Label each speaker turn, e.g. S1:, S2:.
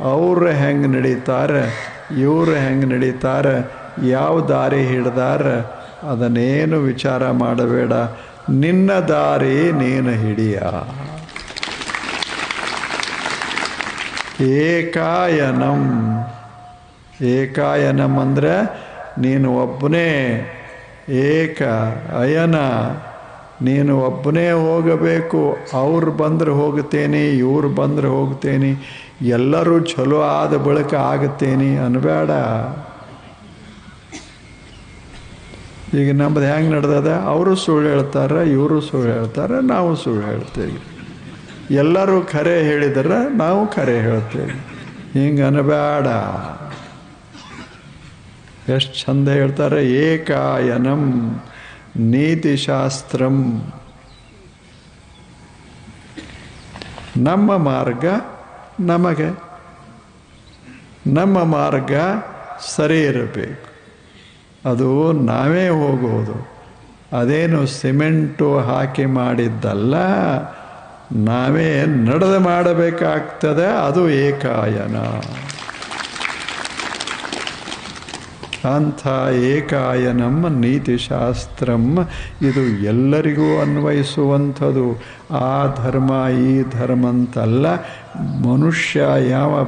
S1: ಅವ್ರು ಹೆಂಗೆ ನಡೀತಾರೆ, ಇವ್ರು ಹೆಂಗೆ ನಡೀತಾರೆ, ಯಾವ ದಾರಿ ಹಿಡ್ದಾರ, ಅದನ್ನೇನು ವಿಚಾರ ಮಾಡಬೇಡ. ನಿನ್ನ ದಾರಿ ನೀನು ಹಿಡಿಯ. ಏಕಾಯನಂ. ಏಕಾಯನಂ ಅಂದರೆ ನೀನು ಒಬ್ಬನೇ ಏಕ ಅಯನ. ನೀನು ಒಬ್ಬನೇ ಹೋಗಬೇಕು, ಅವ್ರು ಬಂದ್ರೆ ಹೋಗ್ತೇನೆ ಇವ್ರು ಬಂದ್ರೆ ಹೋಗ್ತೇನೆ ಎಲ್ಲರೂ ಚಲೋ ಆದ ಬಳಿಕ ಆಗುತ್ತೇನೆ ಅನ್ಬೇಡ. ಈಗ ನಮ್ಮದು ಹೆಂಗೆ ನಡೆದದ? ಅವರು ಸುಳ್ಳು ಹೇಳ್ತಾರೆ, ಇವರು ಸುಳ್ಳು ಹೇಳ್ತಾರೆ, ನಾವು ಸುಳ್ಳು ಹೇಳ್ತೇವೆ. ಎಲ್ಲರೂ ಖರೆ ಹೇಳಿದ್ರೆ ನಾವು ಖರೆ ಹೇಳ್ತೇವೆ. ಹಿಂಗೆ ಅನಬೇಡ. ಎಷ್ಟು ಚಂದ ಹೇಳ್ತಾರೆ? ಏಕಾಯನಂ. ನೀತಿಶಾಸ್ತ್ರಂ. ನಮ್ಮ ಮಾರ್ಗ ನಮಗೆ. ನಮ್ಮ ಮಾರ್ಗ ಸರಿ ಇರಬೇಕು. ಅದು ನಾವೇ ಹೋಗೋದು. ಅದೇನು ಸಿಮೆಂಟು ಹಾಕಿ ಮಾಡಿದ್ದಲ್ಲ, ನಾವೇ ನಡೆದು ಮಾಡಬೇಕಾಗ್ತದೆ, ಅದು ಏಕಾಯನ. ಅಂಥ ಏಕಾಯನಂ ನೀತಿಶಾಸ್ತ್ರಂ. ಇದು ಎಲ್ಲರಿಗೂ ಅನ್ವಯಿಸುವಂಥದ್ದು ಆ ಧರ್ಮ ಈ ಧರ್ಮ ಅಂತಲ್ಲ ಮನುಷ್ಯ ಯಾವ